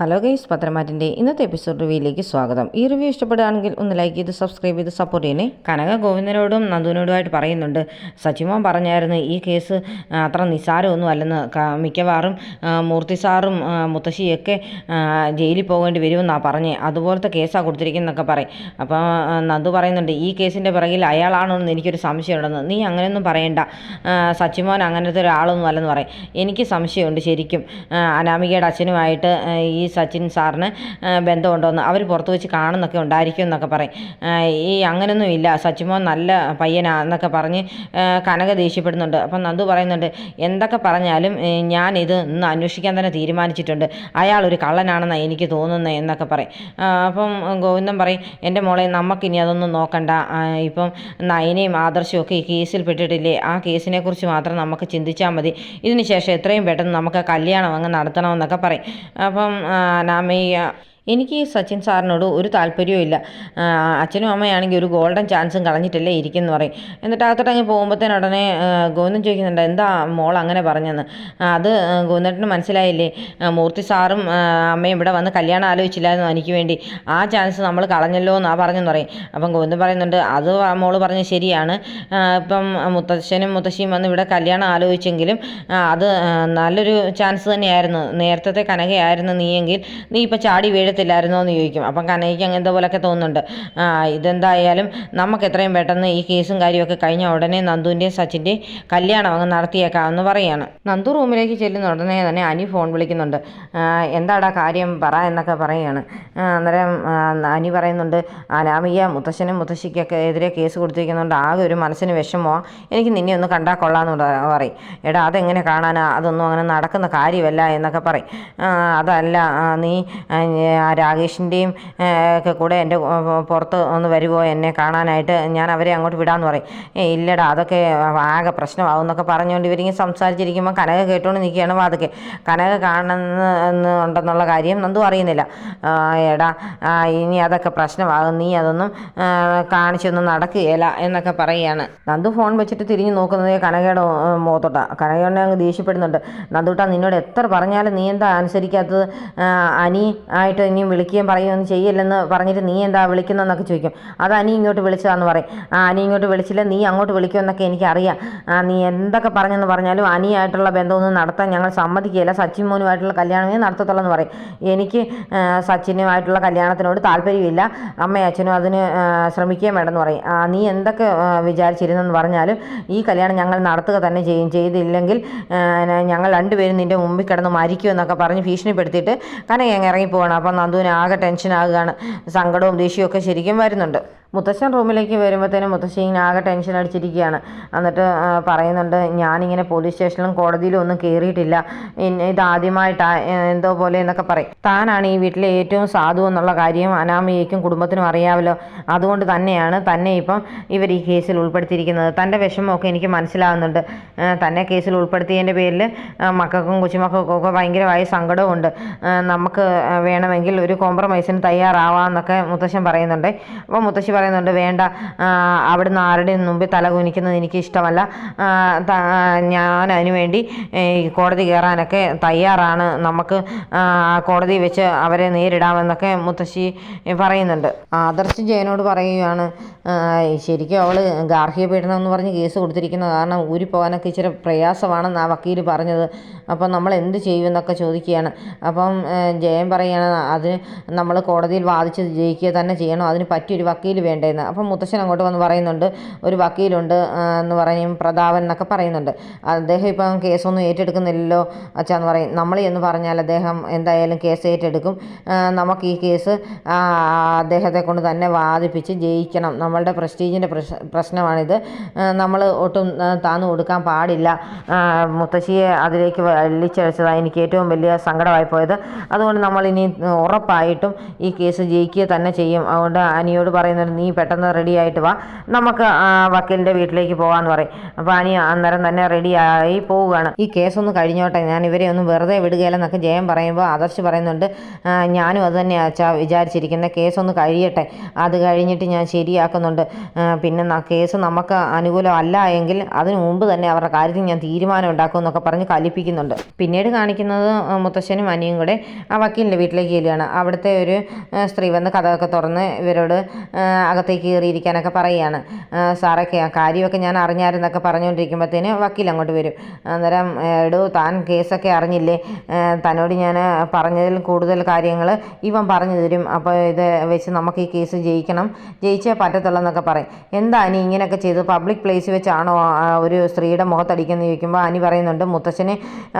Hello guys പത്രമാറ്റിന്റെ ഇന്നത്തെ episode റിവ്യൂയിലേക്ക് സ്വാഗതം. ഈ റിവ്യൂ ഇഷ്ടപ്പെടുകയാണെങ്കിൽ ഒന്ന് ലൈക്ക് ചെയ്ത് സബ്സ്ക്രൈബ് ചെയ്ത് സപ്പോർട്ട് ചെയ്യണേ. കനക ഗോവിന്ദനോടും നന്ദുവിനോടുമായിട്ട് പറയുന്നുണ്ട്. സച്ചിമോൻ പറഞ്ഞായിരുന്നു ഈ കേസ് അത്ര നിസ്സാരമൊന്നും അല്ലെന്ന് മിക്കവാറും മൂർത്തി സാറും മുത്തശ്ശിയൊക്കെ ജയിലിൽ പോകേണ്ടി വരുമെന്നാണ് പറഞ്ഞേ. അതുപോലത്തെ കേസാണ് കൊടുത്തിരിക്കുന്നതൊക്കെ പറയും. അപ്പോൾ നന്ദു പറയുന്നുണ്ട് ഈ കേസിന്റെ പിറകിൽ അയാളാണോ എന്ന് എനിക്കൊരു സംശയമുണ്ടെന്ന്. നീ അങ്ങനെയൊന്നും പറയണ്ട. സച്ചിമോൻ അങ്ങനത്തെ ഒരാളൊന്നും അല്ലെന്ന് പറയും. എനിക്ക് സംശയമുണ്ട് ശരിക്കും. അനാമികയുടെ അച്ഛനുമായിട്ട് ഈ സച്ചിൻ സാറിന് ബന്ധമുണ്ടോയെന്ന് അവർ പുറത്ത് വെച്ച് കാണുന്നൊക്കെ ഉണ്ടായിരിക്കും എന്നൊക്കെ പറയും. ഈ അങ്ങനൊന്നും ഇല്ല. സച്ചിമോൻ നല്ല പയ്യനാന്നൊക്കെ പറഞ്ഞ് കനക ദേഷ്യപ്പെടുന്നുണ്ട്. അപ്പം നന്ദു പറയുന്നുണ്ട് എന്തൊക്കെ പറഞ്ഞാലും ഞാനിത് ഇന്ന് അന്വേഷിക്കാൻ തന്നെ തീരുമാനിച്ചിട്ടുണ്ട്. അയാൾ ഒരു കള്ളനാണെന്നാണ് എനിക്ക് തോന്നുന്നത് എന്നൊക്കെ പറയും. അപ്പം ഗോവിന്ദൻ പറയും എന്റെ മോളെ നമുക്കിനി അതൊന്നും നോക്കണ്ട. ഇപ്പം നയനയും ആദർശവും ഒക്കെ ഈ കേസിൽ പെട്ടിട്ടില്ലേ? ആ കേസിനെക്കുറിച്ച് മാത്രം നമുക്ക് ചിന്തിച്ചാൽ മതി. ഇതിനുശേഷം എത്രയും പെട്ടെന്ന് നമുക്ക് കല്യാണം അങ്ങ് നടത്തണമെന്നൊക്കെ പറയും. അപ്പം ആ, നാമയ്യ എനിക്ക് സച്ചിൻ സാറിനോട് ഒരു താല്പര്യവും ഇല്ല. അച്ഛനും അമ്മയാണെങ്കിൽ ഒരു ഗോൾഡൻ ചാൻസും കളഞ്ഞിട്ടല്ലേ ഇരിക്കുന്നു പറയും. എന്നിട്ട് അകത്തോട്ട് അങ്ങ് പോകുമ്പോഴത്തേന് ഉടനെ ഗോവിന്ദൻ ചോദിക്കുന്നുണ്ട് എന്താ മോൾ അങ്ങനെ പറഞ്ഞെന്ന്? അത് ഗോവിന്ദന് മനസ്സിലായില്ലേ? മൂർത്തി സാറും അമ്മയും ഇവിടെ വന്ന് കല്യാണം ആലോചിച്ചില്ലായിരുന്നു എനിക്ക് വേണ്ടി. ആ ചാൻസ് നമ്മൾ കളഞ്ഞല്ലോ എന്നാ പറഞ്ഞെന്ന് പറയും. അപ്പം ഗോവിന്ദൻ പറയുന്നുണ്ട് അത് മോൾ പറഞ്ഞ ശരിയാണ്. ഇപ്പം മുത്തശ്ശനും മുത്തശ്ശിയും വന്ന് ഇവിടെ കല്യാണം ആലോചിച്ചെങ്കിലും അത് നല്ലൊരു ചാൻസ് തന്നെയായിരുന്നു. നേരത്തെ കനകയായിരുന്നു നീയെങ്കിൽ നീ ഇപ്പം ചാടി വീഴത്തില്ലായിരുന്നോ എന്ന് ചോദിക്കും. അപ്പം കനയ്ക്ക് അങ്ങനത്തെ പോലൊക്കെ തോന്നുന്നുണ്ട്. ഇതെന്തായാലും നമുക്ക് എത്രയും പെട്ടെന്ന് ഈ കേസും കാര്യമൊക്കെ കഴിഞ്ഞ ഉടനെ നന്ദുവിന്റെയും സച്ചിന്റെയും കല്യാണം അങ്ങ് നടത്തിയേക്കാമെന്ന് പറയാണ്. നന്ദു റൂമിലേക്ക് ചെല്ലുന്ന ഉടനെ തന്നെ അനി ഫോൺ വിളിക്കുന്നുണ്ട്. എന്താടാ കാര്യം പറ എന്നൊക്കെ പറയുകയാണ് അന്നേരം അനി പറയുന്നുണ്ട് അനാമിക മുത്തശ്ശനും മുത്തശ്ശിക്കൊക്കെ എതിരെ കേസ് കൊടുത്തിരിക്കുന്നുണ്ട് ആകെ ഒരു മനസ്സിന് വിഷമമോ. എനിക്ക് നിന്നെ ഒന്ന് കണ്ടാൽ കൊള്ളാമെന്ന് പറ- പറയും. എടാ അതെങ്ങനെ കാണാനാ? അതൊന്നും അങ്ങനെ നടക്കുന്ന കാര്യമല്ല എന്നൊക്കെ പറയും. അതല്ല നീ ആ, രാകേഷിന്റെയും ഒക്കെ കൂടെ എന്റെ പുറത്ത് ഒന്ന് വരുമോ എന്നെ കാണാനായിട്ട് ഞാൻ അവരെ അങ്ങോട്ട് വിടാമെന്ന് പറയും. ഇല്ലടാ അതൊക്കെ ആകെ പ്രശ്നമാകും എന്നൊക്കെ പറഞ്ഞുകൊണ്ട് ഇവരിങ്ങനെ സംസാരിച്ചിരിക്കുമ്പോൾ കനക കേട്ടുകൊണ്ട് നിൽക്കുകയാണ് വാതൊക്കെ. കനക കാണുന്ന ഉണ്ടെന്നുള്ള കാര്യം നന്ദു അറിയുന്നില്ല. എടാ ഇനി അതൊക്കെ പ്രശ്നമാകും. നീ അതൊന്നും കാണിച്ചൊന്നും നടക്കുകയില്ല എന്നൊക്കെ പറയുകയാണ്. നന്ദു ഫോൺ വെച്ചിട്ട് തിരിഞ്ഞു നോക്കുന്നത് കനകയുടെ മുഖത്തോട്ടാണ് മുഖത്തോട്ടാ. കനകയുടെ അങ്ങ് ദേഷ്യപ്പെടുന്നുണ്ട്. നന്ദുട്ടാ നിന്നോട് എത്ര പറഞ്ഞാലും നീ എന്താ അനുസരിക്കാത്തത്? അനി ആയിട്ട് ഇനിയും വിളിക്കുകയും പറയുകയൊന്നും ചെയ്യില്ലെന്ന് പറഞ്ഞിട്ട് നീ എന്താ വിളിക്കുന്നതെന്നൊക്കെ ചോദിക്കും. അത് അനി ഇങ്ങോട്ട് വിളിച്ചതാന്ന് പറയും. ആ അനി ഇങ്ങോട്ട് വിളിച്ചില്ല നീ അങ്ങോട്ട് വിളിക്കുമെന്നൊക്കെ എനിക്കറിയാം. ആ, നീ എന്തൊക്കെ പറഞ്ഞെന്ന് പറഞ്ഞാലും അനിയായിട്ടുള്ള ബന്ധമൊന്നും നടത്താൻ ഞങ്ങൾ സമ്മതിക്കുകയില്ല. സച്ചിൻ മോനുമായിട്ടുള്ള കല്യാണമേ നടത്തത്തുള്ളൂ എന്ന് പറയും. എനിക്ക് സച്ചിനുമായിട്ടുള്ള കല്യാണത്തിനോട് താല്പര്യമില്ല. അമ്മയും അച്ഛനും അതിന് ശ്രമിക്കുകയും വേണമെന്ന് പറയും. ആ, നീ എന്തൊക്കെ വിചാരിച്ചിരുന്നെന്ന് പറഞ്ഞാലും ഈ കല്യാണം ഞങ്ങൾ നടത്തുക തന്നെ ചെയ്യും. ചെയ്തില്ലെങ്കിൽ ഞങ്ങൾ രണ്ടുപേരും നിന്റെ മുമ്പിൽ കിടന്ന് മരിക്കുമെന്നൊക്കെ പറഞ്ഞ് ഭീഷണിപ്പെടുത്തിയിട്ട് കനക അങ്ങ് ഇറങ്ങിപ്പോവാണ്. അപ്പം നന്ദുവിന് ആകെ ടെൻഷൻ ആകുകയാണ്. സങ്കടവും ദേഷ്യവും ഒക്കെ ശരിക്കും വരുന്നുണ്ട്. മുത്തശ്ശൻ റൂമിലേക്ക് വരുമ്പോഴത്തേനും മുത്തശ്ശി ഇങ്ങനെ ആകെ ടെൻഷൻ അടിച്ചിരിക്കുകയാണ്. എന്നിട്ട് പറയുന്നുണ്ട് ഞാനിങ്ങനെ പോലീസ് സ്റ്റേഷനിലും കോടതിയിലും ഒന്നും കയറിയിട്ടില്ല ഇതാദ്യമായിട്ടാണ് ഇതാദ്യമായിട്ടാ എന്തോ പോലെ എന്നൊക്കെ പറയും. താനാണ് ഈ വീട്ടിലെ ഏറ്റവും സാധു എന്നുള്ള കാര്യം അനാമിയേക്കും കുടുംബത്തിനും അറിയാമല്ലോ. അതുകൊണ്ട് തന്നെയാണ് തന്നെ ഇപ്പം ഇവർ ഈ കേസിൽ ഉൾപ്പെടുത്തിയിരിക്കുന്നത്. തന്റെ വിഷമമൊക്കെ എനിക്ക് മനസ്സിലാവുന്നുണ്ട്. തന്നെ കേസിൽ ഉൾപ്പെടുത്തിയതിന്റെ പേരിൽ മക്കൾക്കും കൊച്ചുമക്കൾക്കും ഒക്കെ ഭയങ്കരമായ സങ്കടമുണ്ട് നമുക്ക് വേണമെങ്കിൽ ഒരു കോംപ്രമൈസിന് തയ്യാറാവാമെന്നൊക്കെ മുത്തശ്ശൻ പറയുന്നുണ്ട്. അപ്പോൾ മുത്തശ്ശി പറയുന്നുണ്ട് വേണ്ട അവിടുന്ന് ആരുടെയും മുമ്പിൽ തല കുനിക്കുന്നത് എനിക്ക് ഇഷ്ടമല്ല. ഞാൻ അതിനു വേണ്ടി കോടതി കയറാനൊക്കെ തയ്യാറാണ്. നമുക്ക് കോടതി വെച്ച് അവരെ നേരിടാമെന്നൊക്കെ മുത്തശ്ശി പറയുന്നുണ്ട്. ആദർശ് ജയനോട് പറയുകയാണ് ശരിക്കും അവൾ ഗാർഹിക പീഡനം എന്ന് പറഞ്ഞ് കേസ് കൊടുത്തിരിക്കുന്നത് കാരണം ഊരി പോകാനൊക്കെ ഇച്ചിരി പ്രയാസമാണെന്ന് ആ വക്കീൽ പറഞ്ഞത്. അപ്പം നമ്മൾ എന്ത് ചെയ്യുമെന്നൊക്കെ ചോദിക്കുകയാണ്. അപ്പം ജയൻ പറയുകയാണ് അതിന് നമ്മൾ കോടതിയിൽ വാദിച്ച് ജയിക്കുക തന്നെ ചെയ്യണം. അതിന് പറ്റിയൊരു വക്കീൽ വേണ്ടേന്ന്. അപ്പം മുത്തശ്ശൻ അങ്ങോട്ട് വന്ന് പറയുന്നുണ്ട് ഒരു വക്കീലുണ്ട് എന്ന് പറയും പ്രതാപൻ എന്നൊക്കെ പറയുന്നുണ്ട്. അദ്ദേഹം ഇപ്പം കേസൊന്നും ഏറ്റെടുക്കുന്നില്ലല്ലോ അച്ഛാന്ന് പറയും. നമ്മൾ എന്ന് പറഞ്ഞാൽ അദ്ദേഹം എന്തായാലും കേസ് ഏറ്റെടുക്കും. നമുക്ക് ഈ കേസ് അദ്ദേഹത്തെ കൊണ്ട് തന്നെ വാദിപ്പിച്ച് ജയിക്കണം. നമ്മളുടെ പ്രസ്റ്റീജിന്റെ പ്രശ് പ്രശ്നമാണിത്. നമ്മൾ ഒട്ടും താന്നു കൊടുക്കാൻ പാടില്ല. മുത്തശ്ശിയെ അതിലേക്ക് വലിച്ചഴിച്ചതാണ് എനിക്ക് ഏറ്റവും വലിയ സങ്കടമായി പോയത്. അതുകൊണ്ട് നമ്മൾ ഇനി ഉറപ്പായിട്ടും ഈ കേസ് ജയിക്കുക തന്നെ ചെയ്യും. അതുകൊണ്ട് അനിയോട് പറയുന്നത് നീ പെട്ടെന്ന് റെഡി ആയിട്ട് വാ. നമുക്ക് വക്കീലിന്റെ വീട്ടിലേക്ക് പോകാമെന്ന് പറയും. അപ്പോൾ അനി അന്നേരം തന്നെ റെഡിയായി പോവുകയാണ്. ഈ കേസൊന്ന് കഴിഞ്ഞോട്ടെ. ഞാൻ ഇവരെ ഒന്നും വെറുതെ വിടുകയില്ലെന്നൊക്കെ ജയം പറയുമ്പോൾ ആദർശ് പറയുന്നുണ്ട്. ഞാനും അത് തന്നെ അച്ഛാ വിചാരിച്ചിരിക്കുന്ന. കേസൊന്ന് കഴിയട്ടെ. അത് കഴിഞ്ഞിട്ട് ഞാൻ ശരിയാക്കുന്നുണ്ട് ആ, പിന്നെ കേസ് നമുക്ക് അനുകൂലമല്ല എങ്കിൽ അതിനു മുമ്പ് തന്നെ അവരുടെ കാര്യത്തിൽ ഞാൻ തീരുമാനം ഉണ്ടാക്കും എന്നൊക്കെ പറഞ്ഞ് കലിപ്പിക്കുന്നുണ്ട്. പിന്നീട് കാണിക്കുന്നത് ആ, മുത്തശ്ശനും അനിയും കൂടെ ആ വക്കീലിന്റെ വീട്ടിലേക്ക് ചെല്ലുകയാണ്. അവിടുത്തെ ഒരു ആ, സ്ത്രീ വന്ന് കഥയൊക്കെ തുറന്ന് ഇവരോട് ആ, അകത്തേക്ക് കയറിയിരിക്കാനൊക്കെ പറയുകയാണ്. ആ, സാറേ കാര്യമൊക്കെ ഞാൻ അറിഞ്ഞായിരുന്നൊക്കെ പറഞ്ഞുകൊണ്ടിരിക്കുമ്പോഴത്തേന് വക്കീൽ അങ്ങോട്ട് വരും. അന്നേരം എടോ താൻ കേസൊക്കെ അറിഞ്ഞില്ലേ? ആ, തന്നോട് ഞാൻ പറഞ്ഞതിൽ കൂടുതൽ കാര്യങ്ങൾ ഇവൻ പറഞ്ഞു തരും. അപ്പോൾ ഇത് വെച്ച് നമുക്ക് ഈ കേസ് ജയിക്കണം. ജയിച്ചേ പറ്റത്തുള്ളൂ. എന്നൊക്കെ പറയും. എന്താ അനി ഇങ്ങനെയൊക്കെ ചെയ്തു പബ്ലിക് പ്ലേസ് വെച്ചാണോ ഒരു സ്ത്രീയുടെ മുഖത്തടിക്കുന്നത് ചോദിക്കുമ്പോൾ അനി പറയുന്നുണ്ട് മുത്തശ്ശനെ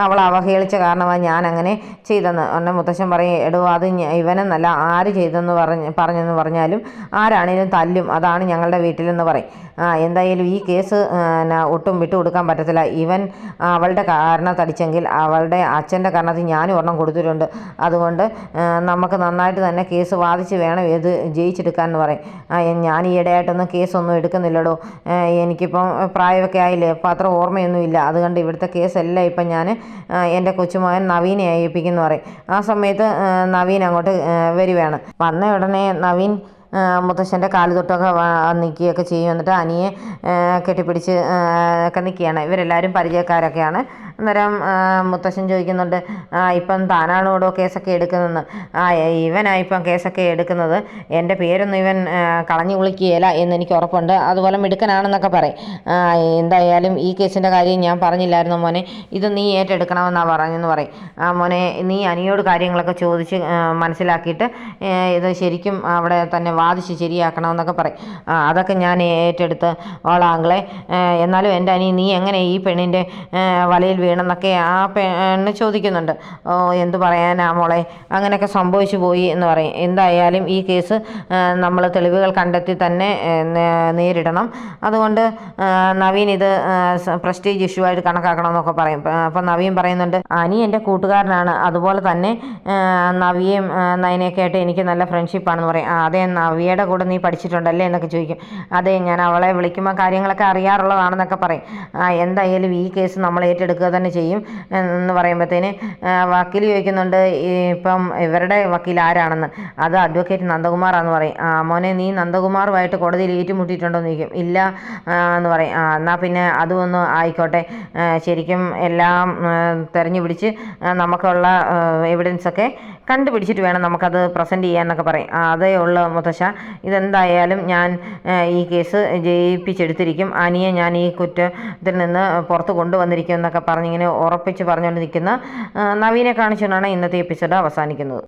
അവൾ അവഹേളിച്ച കാരണമാണ് ഞാൻ അങ്ങനെ ചെയ്തെന്ന് ഉടനെ മുത്തശ്ശൻ പറയും എടോ അത് ഇവനെന്നല്ല ആര് ചെയ്തെന്ന് പറഞ്ഞ് പറഞ്ഞെന്ന് പറഞ്ഞാലും ആരാണേലും തല്ലും അതാണ് ഞങ്ങളുടെ വീട്ടിലെന്ന് പറയും. ആ എന്തായാലും ഈ കേസ് ഒട്ടും വിട്ടു കൊടുക്കാൻ പറ്റത്തില്ല. ഇവൻ അവളുടെ കാരണത്തടിച്ചെങ്കിൽ അവളുടെ അച്ഛന്റെ കാരണത്തിൽ ഞാനും ഒരെണ്ണം കൊടുത്തിട്ടുണ്ട്. അതുകൊണ്ട് നമുക്ക് നന്നായിട്ട് തന്നെ കേസ് വാദിച്ച് വേണം ഇത് ജയിച്ചെടുക്കാൻ എന്ന് പറയും ഞാൻ ഈ ഈയിടെയായിട്ടൊന്നും കേസൊന്നും എടുക്കുന്നില്ലടോ. എനിക്കിപ്പം പ്രായമൊക്കെ ആയില്ലേ? അപ്പം അത്ര ഓർമ്മയൊന്നുമില്ല. അതുകൊണ്ട് ഇവിടുത്തെ കേസെല്ലാം ഇപ്പം ഞാൻ എന്റെ കൊച്ചുമകൻ നവീനെ ഏൽപ്പിക്കുന്നു പറയും. ആ സമയത്ത് നവീൻ അങ്ങോട്ട് വരുവാണ്. വന്ന ഉടനെ നവീൻ മുത്തശ്ശന്റെ കാൽ തൊട്ടൊക്കെ നിൽക്കുകയൊക്കെ ചെയ്യും. എന്നിട്ട് അനിയെ കെട്ടിപ്പിടിച്ച് ഒക്കെ നിൽക്കുകയാണ്. ഇവരെല്ലാവരും പരിചയക്കാരൊക്കെയാണ്. അന്നേരം മുത്തശ്ശൻ ചോദിക്കുന്നുണ്ട് "ആ, ഇപ്പം താനാണോടോ കേസൊക്കെ എടുക്കുന്നതെന്ന്? ആ ഇവനാ ഇപ്പം കേസൊക്കെ എടുക്കുന്നത്. എന്റെ പേരൊന്നും ഇവൻ കളഞ്ഞു കുളിക്കുകയില്ല എന്നെനിക്ക് ഉറപ്പുണ്ട്. അതുപോലെ മിടുക്കനാണെന്നൊക്കെ പറയും. എന്തായാലും ഈ കേസിന്റെ കാര്യം ഞാൻ പറഞ്ഞില്ലായിരുന്നു മോനെ. ഇത് നീ ഏറ്റെടുക്കണമെന്നാണ് പറഞ്ഞെന്ന് പറയും. ആ മോനെ നീ അനിയോട് കാര്യങ്ങളൊക്കെ ചോദിച്ച് മനസ്സിലാക്കിയിട്ട് ഇത് ശരിക്കും അവിടെ തന്നെ വാദിച്ച് ശരിയാക്കണമെന്നൊക്കെ പറയും. അതൊക്കെ ഞാൻ ഏറ്റെടുത്ത് ഓളാങ്കളെ എന്നാലും എന്റെ അനി നീ എങ്ങനെ ഈ പെണ്ണിന്റെ വലയിൽ വീണെന്നൊക്കെ ആ പെണ്ണ് ചോദിക്കുന്നുണ്ട്. ഓ എന്ത് പറയാനാ മോളെ? അങ്ങനെയൊക്കെ സംഭവിച്ചു പോയി എന്ന് പറയും. എന്തായാലും ഈ കേസ് നമ്മൾ തെളിവുകൾ കണ്ടെത്തി തന്നെ നേരിടണം. അതുകൊണ്ട് നവീൻ ഇത് പ്രസ്റ്റീജ് ഇഷ്യൂ ആയിട്ട് കണക്കാക്കണമെന്നൊക്കെ പറയും. അപ്പം നവീൻ പറയുന്നുണ്ട് അനി എന്റെ കൂട്ടുകാരനാണ്. അതുപോലെ തന്നെ നവിയും നയനെയൊക്കെ ആയിട്ട് എനിക്ക് നല്ല ഫ്രണ്ട്ഷിപ്പാണെന്ന് പറയും. അതെ നവിയുടെ കൂടെ നീ പഠിച്ചിട്ടുണ്ടല്ലേ എന്നൊക്കെ ചോദിക്കും. അതെ ഞാൻ അവളെ വിളിക്കുമ്പോൾ കാര്യങ്ങളൊക്കെ അറിയാറുള്ളതാണെന്നൊക്കെ പറയും. എന്തായാലും ഈ കേസ് നമ്മൾ ഏറ്റെടുക്കുക തന്നെ ചെയ്യും എന്ന് പറയുമ്പോഴത്തേന് വക്കീൽ ചോദിക്കുന്നുണ്ട് ഇപ്പം ഇവരുടെ വക്കീൽ ആരാണെന്ന്. അത് അഡ്വക്കേറ്റ് നന്ദകുമാറാന്ന് പറയും. ആ മോനെ നീ നന്ദകുമാറുമായിട്ട് കോടതിയിൽ ഏറ്റുമുട്ടിയിട്ടുണ്ടോ എന്ന് ചോദിക്കും. ഇല്ല എന്ന് പറയും. ആ എന്നാൽ പിന്നെ അതും ഒന്ന് ആയിക്കോട്ടെ. ശരിക്കും എല്ലാം തെരഞ്ഞു പിടിച്ച് നമുക്കുള്ള എവിഡൻസൊക്കെ കണ്ടുപിടിച്ചിട്ട് വേണം നമുക്കത് പ്രസന്റ് ചെയ്യാന്നൊക്കെ പറയും. അതേ ഉള്ള മുത്തശ്ശ. ഇതെന്തായാലും ഞാൻ ഈ കേസ് ജയിപ്പിച്ചെടുത്തിരിക്കും. അനിയെ ഞാൻ ഈ കുറ്റത്തിൽ നിന്ന് പുറത്ത് കൊണ്ടുവന്നിരിക്കും എന്നൊക്കെ പറഞ്ഞിങ്ങനെ ഉറപ്പിച്ച് പറഞ്ഞുകൊണ്ട് നിൽക്കുന്ന നവീനെ കാണിച്ചുകൊണ്ടാണ് ഇന്നത്തെ എപ്പിസോഡ് അവസാനിക്കുന്നത്.